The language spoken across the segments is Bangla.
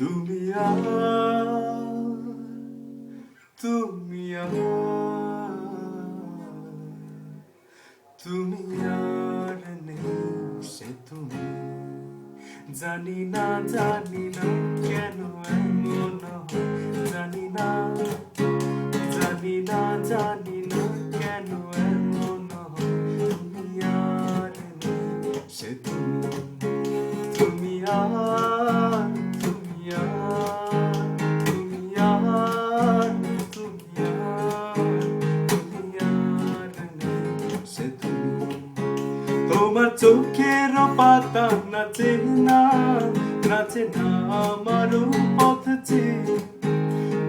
তুমি তুমি তুমি আর নেই সে তুমি। জানি না জানি না কেন এমন জানি না জানি না জানি না কেন এমন তুমি আর নেই সে চোখের পাতা নাচে না নাচে না আমারও পথ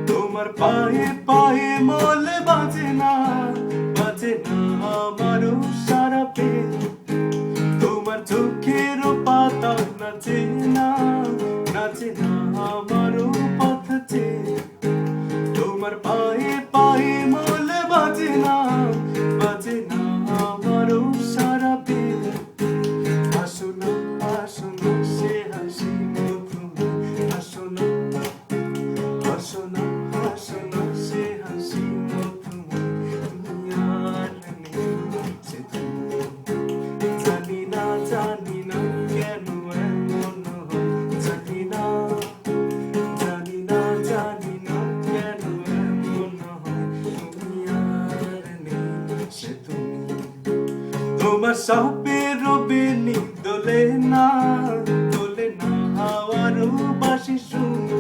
তোমার পায়ে পায়ে মল বাজে না বাজে না আমারও সারা পে তোমার চোখের পাতা নাচে সে তুমি। তোমার সাপের বেনি দোলে না দোলে না হাওয়ারও বাসি শুনো।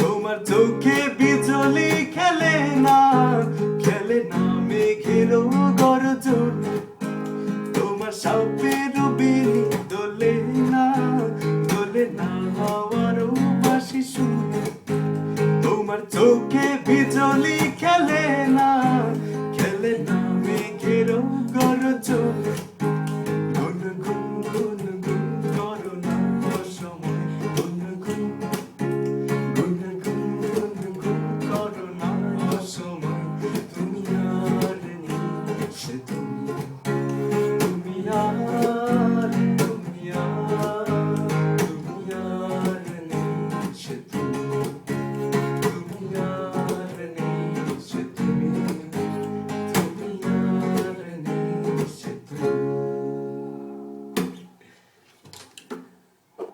তোমার চোখে বিজলি খেলে না খেলে না মেঘেরও গর্জন। তোমার সাপের বেনি দোলে না দোলে না হাওয়ারও বাসি শুনে। তোমার চোখে বিজলি খেলে